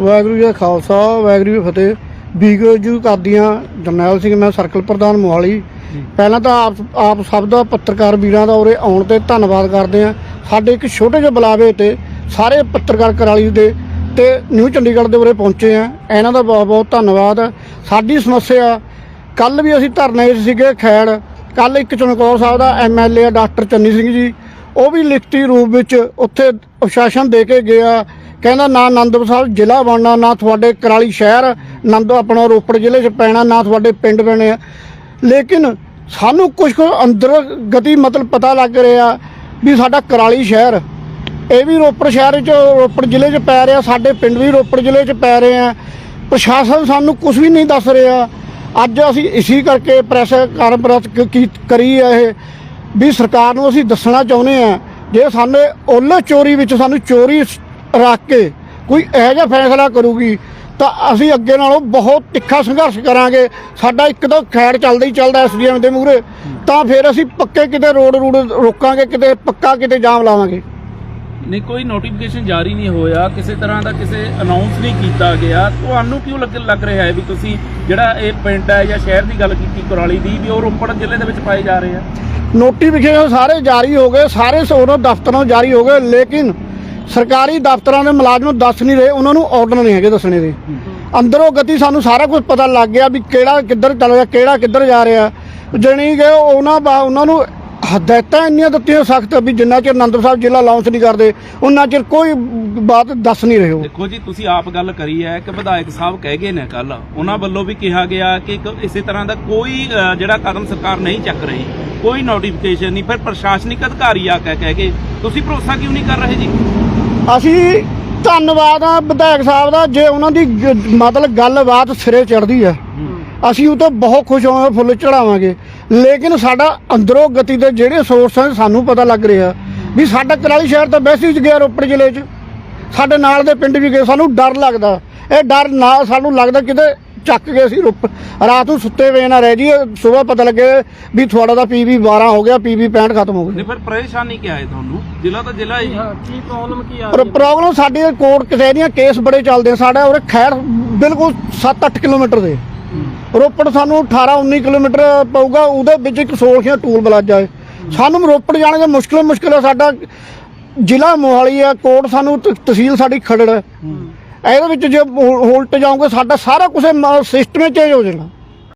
ਵਾਹਿਗੁਰੂ ਜੀ ਖਾਲਸਾ ਵਾਹਿਗੁਰੂ ਜੀ ਫਤਿਹ। ਬੀਗੋ ਜੀ ਕਰਦੀਆਂ ਜਰਨੈਲ ਸਿੰਘ ਮੈਂ ਸਰਕਲ ਪ੍ਰਧਾਨ ਮੋਹਾਲੀ। ਪਹਿਲਾਂ ਤਾਂ ਆਪ ਆਪ ਸਭ ਦਾ ਪੱਤਰਕਾਰ ਵੀਰਾਂ ਦਾ ਉਰੇ ਆਉਣ ਤੇ ਧੰਨਵਾਦ ਕਰਦੇ ਆ ਸਾਡੇ ਇੱਕ ਛੋਟੇ ਜਿਹੇ ਬੁਲਾਵੇ ਤੇ ਸਾਰੇ ਪੱਤਰਕਾਰ ਕਰਾਲੀ ਦੇ ਤੇ ਨਿਊ ਚੰਡੀਗੜ੍ਹ ਦੇ ਉਰੇ ਪਹੁੰਚੇ ਆ ਇਹਨਾਂ ਦਾ ਬਹੁਤ ਬਹੁਤ ਧੰਨਵਾਦ। ਸਾਡੀ ਸਮੱਸਿਆ ਕੱਲ ਵੀ ਅਸੀਂ ਧਰਨੇ 'ਚ ਸੀਗੇ ਖੈੜ ਕੱਲ ਇੱਕ ਚਮਕੌਰ ਸਾਹਿਬ ਦਾ ਐਮਐਲਏ ਡਾਕਟਰ ਚੰਨੀ ਸਿੰਘ ਜੀ। ਉਹ ਵੀ ਲਿਖਤੀ ਰੂਪ ਵਿੱਚ ਉੱਥੇ ਅਸ਼ਾਸਨ ਦੇ ਕੇ ਗਿਆ। ਕਹਿੰਦਾ ਨਾ ਆਨੰਦਪੁਰ ਸਾਹਿਬ ਜ਼ਿਲ੍ਹਾ ਬਣਨਾ, ਨਾ ਤੁਹਾਡੇ ਕਰਾਲੀ ਸ਼ਹਿਰ ਨੰਦ ਆਪਣਾ ਰੋਪੜ ਜ਼ਿਲ੍ਹੇ 'ਚ ਪੈਣਾ, ਨਾ ਤੁਹਾਡੇ ਪਿੰਡ ਪੈਣੇ ਆ। ਲੇਕਿਨ ਸਾਨੂੰ ਕੁਝ ਕੁ ਅੰਦਰ ਗਤੀ ਮਤਲਬ ਪਤਾ ਲੱਗ ਰਿਹਾ ਵੀ ਸਾਡਾ ਕਰਾਲੀ ਸ਼ਹਿਰ, ਇਹ ਵੀ ਰੋਪੜ ਸ਼ਹਿਰ 'ਚ, ਰੋਪੜ ਜ਼ਿਲ੍ਹੇ 'ਚ ਪੈ ਰਿਹਾ, ਸਾਡੇ ਪਿੰਡ ਵੀ ਰੋਪੜ ਜ਼ਿਲ੍ਹੇ 'ਚ ਪੈ ਰਹੇ ਆ। ਪ੍ਰਸ਼ਾਸਨ ਸਾਨੂੰ ਕੁਝ ਵੀ ਨਹੀਂ ਦੱਸ ਰਿਹਾ। ਅੱਜ ਅਸੀਂ ਇਸੀ ਕਰਕੇ ਪ੍ਰੈਸ ਕਾਨਫਰੰਸ ਕ- ਕਰੀ ਹੈ ਇਹ, ਵੀ ਸਰਕਾਰ ਨੂੰ ਅਸੀਂ ਦੱਸਣਾ ਚਾਹੁੰਦੇ ਆ, ਜੇ ਸਾਨੂੰ ਓਲੇ ਚੋਰੀ ਵਿੱਚ ਸਾਨੂੰ ਚੋਰੀ ਰੱਖ ਕੇ ਕੋਈ ਇਹੋ ਜਿਹਾ ਫੈਸਲਾ ਕਰੂਗੀ ਤਾਂ ਅਸੀਂ ਅੱਗੇ ਨਾਲੋਂ ਬਹੁਤ ਤਿੱਖਾ ਸੰਘਰਸ਼ ਕਰਾਂਗੇ। ਸਾਡਾ ਇੱਕ ਤਾਂ ਖੈੜ ਚੱਲਦਾ ਹੀ ਚੱਲਦਾ ਐਸਡੀਐਮ ਦੇ ਮੂਹਰੇ। ਤਾਂ ਫਿਰ ਅਸੀਂ ਪੱਕੇ ਕਿਤੇ ਰੋਡ ਰੂਡ ਰੋਕਾਂਗੇ ਕਿਤੇ ਪੱਕਾ ਕਿਤੇ ਜਾਮ ਲਾਵਾਂਗੇ। ਨਹੀਂ ਕੋਈ ਨੋਟੀਫਿਕੇਸ਼ਨ ਜਾਰੀ ਨਹੀਂ ਹੋਇਆ। ਕਿਸੇ ਤਰ੍ਹਾਂ ਦਾ ਕਿਸੇ ਅਨਾਉਂਸ ਨਹੀਂ ਕੀਤਾ ਗਿਆ। ਤੁਹਾਨੂੰ ਕਿਉਂ ਲੱਗ ਲੱਗ ਰਿਹਾ ਹੈ ਵੀ ਤੁਸੀਂ ਜਿਹੜਾ ਇਹ ਪਿੰਡ ਹੈ ਜਾਂ ਸ਼ਹਿਰ ਦੀ ਗੱਲ ਕੀਤੀ ਕੁਰਾਲੀ ਦੀ ਵੀ ਉਹ ਰੋਪੜ ਜ਼ਿਲ੍ਹੇ ਦੇ ਵਿੱਚ ਪਾਏ ਜਾ ਰਹੇ ਆ? ਨੋਟੀਫਿਕੇਸ਼ਨ ਸਾਰੇ ਜਾਰੀ ਹੋ ਗਏ। ਸਾਰੇ ਉਹਨਾਂ ਦਫ਼ਤਰਾਂ ਜਾਰੀ ਹੋ ਗਏ। ਲੇਕਿਨ ਸਰਕਾਰੀ ਦਫ਼ਤਰਾਂ ਦੇ ਮੁਲਾਜ਼ਮ ਦੱਸ ਨਹੀਂ ਰਹੇ, ਉਹਨਾਂ ਨੂੰ ਆਰਡਰ ਨਹੀਂ ਹੈਗੇ ਦੱਸਣੇ ਦੇ। ਅੰਦਰੋਂ ਗਤੀ ਸਾਨੂੰ ਸਾਰਾ ਕੁਝ ਪਤਾ ਲੱਗ ਗਿਆ ਵੀ ਕਿਹੜਾ ਕਿੱਧਰ ਚੱਲ ਰਿਹਾ, ਕਿਹੜਾ ਕਿੱਧਰ ਜਾ ਰਿਹਾ। ਜਣੀ ਕਿ ਉਹਨਾਂ ਉਹਨਾਂ ਨੂੰ ਹਦਾਇਤਾਂ ਇੰਨੀਆਂ ਦਿੱਤੀਆਂ ਸਖਤ ਵੀ ਜਿੰਨਾ ਚਿਰ ਆਨੰਦਪੁਰ ਸਾਹਿਬ ਜ਼ਿਲ੍ਹਾ ਲਾਂਚ ਨਹੀਂ ਕਰਦੇ, ਉਹਨਾਂ ਚਿਰ ਕੋਈ ਬਾਤ ਦੱਸ ਨਹੀਂ ਰਹੇ ਹੋ ਦੇਖੋ ਜੀ, ਤੁਸੀਂ ਆਪ ਗੱਲ ਕਰੀ ਹੈ ਕਿ ਵਿਧਾਇਕ ਸਾਹਿਬ ਕਹਿ ਗਏ ਨੇ ਕੱਲ ਉਹਨਾਂ ਵੱਲੋਂ ਵੀ ਕਿਹਾ ਗਿਆ ਕਿ ਇਸੇ ਤਰ੍ਹਾਂ ਦਾ ਕੋਈ ਜਿਹੜਾ ਕਦਮ ਸਰਕਾਰ ਨਹੀਂ ਚੱਕ ਰਹੀ, ਕੋਈ ਨੋਟੀਫਿਕੇਸ਼ਨ ਨਹੀਂ, ਫਿਰ ਪ੍ਰਸ਼ਾਸਨਿਕ ਅਧਿਕਾਰੀ ਆ ਕੇ ਕਹਿ ਗਏ ਤੁਸੀਂ ਭਰੋਸਾ ਕਿਉਂ ਨਹੀਂ ਕਰ ਰਹੇ ਜੀ? ਅਸੀਂ ਧੰਨਵਾਦ ਆ ਵਿਧਾਇਕ ਸਾਹਿਬ ਦਾ ਜੇ ਉਹਨਾਂ ਦੀ ਮਤਲਬ ਗੱਲਬਾਤ ਸਿਰੇ ਚੜਦੀ ਹੈ। ਅਸੀਂ ਉਹ ਤੋਂ ਬਹੁਤ ਖੁਸ਼ ਹੋਵਾਂਗੇ ਫੁੱਲ ਚੜਾਵਾਂਗੇ ਲੇਕਿਨ ਸਾਡਾ ਅੰਦਰੋਂ ਗਤੀ ਦੇ ਜਿਹੜੇ ਸੋਰਸ ਹਨ ਸਾਨੂੰ ਪਤਾ ਲੱਗ ਰਿਹਾ ਵੀ ਸਾਡਾ ਕਰਾਲੀ ਸ਼ਹਿਰ ਤਾਂ ਵੈਸੇ ਹੀ ਗਿਆ ਰੋਪੜ ਜ਼ਿਲ੍ਹੇ 'ਚ। ਸਾਡੇ ਨਾਲ ਦੇ ਪਿੰਡ ਵੀ ਗਏ ਸਾਨੂੰ ਡਰ ਲੱਗਦਾ। ਇਹ ਡਰ ਨਾ ਸਾਨੂੰ ਲੱਗਦਾ ਕਿਤੇ ਚੱਕ ਗਏ ਸੀ ਰੋਪੜ ਰਾਤ ਨੂੰ ਸੁੱਤੇ ਵੇ ਨਾ ਰਹਿ ਜੀ ਸਵੇਰ ਪਤਾ ਲੱਗੇ ਵੀ ਤੁਹਾਡਾ ਤਾਂ ਪੀਵੀ 12 ਹੋ ਗਿਆ ਪੀਵੀ 65 ਖਤਮ ਹੋ ਨਹੀਂ ਗਈ ਫਿਰ ਪਰੇਸ਼ਾਨੀ ਕੀ ਹੈ ਤੁਹਾਨੂੰ? ਜ਼ਿਲ੍ਹਾ ਤਾਂ ਜ਼ਿਲ੍ਹਾ ਹੀ। ਪਰ ਪ੍ਰੋਬਲਮ ਸਾਡੇ ਕੋਰਟ ਕਚਹਿਰੀਆਂ ਕੇਸ ਬੜੇ ਚੱਲਦੇ ਆ ਸਾਡਾ ਉਰੇ ਖੈਰ ਬਿਲਕੁਲ 7-8 ਕਿਲੋਮੀਟਰ ਦੇ। ਰੋਪੜ ਸਾਨੂੰ 18-19 ਕਿਲੋਮੀਟਰ ਪਊਗਾ ਉਹਦੇ ਵਿੱਚ ਇੱਕ ਸੋਲਖੀਆਂ ਟੂਲ ਬਲਾਜਾ ਹੈ। ਸਾਨੂੰ ਰੋਪੜ ਜਾਣੇ ਦਾ ਮੁਸ਼ਕਿਲ ਮੁਸ਼ਕਿਲ ਹੈ ਸਾਡਾ ਜ਼ਿਲ੍ਹਾ ਮੋਹਾਲੀ ਹੈ ਕੋਰਟ ਸਾਨੂੰ ਤ- ਤਹਿਸੀਲ ਸਾਡੀ ਖਰੜ ਹੈ। ਇਹਦੇ ਵਿੱਚ ਜੇ ਉਲ- ਉਲਟ ਜਾਓਗੇ ਸਾਡਾ ਸਾਰਾ ਕੁਝ ਸਿਸਟਮ ਚੇਂਜ ਹੋ ਜਾਣਾ।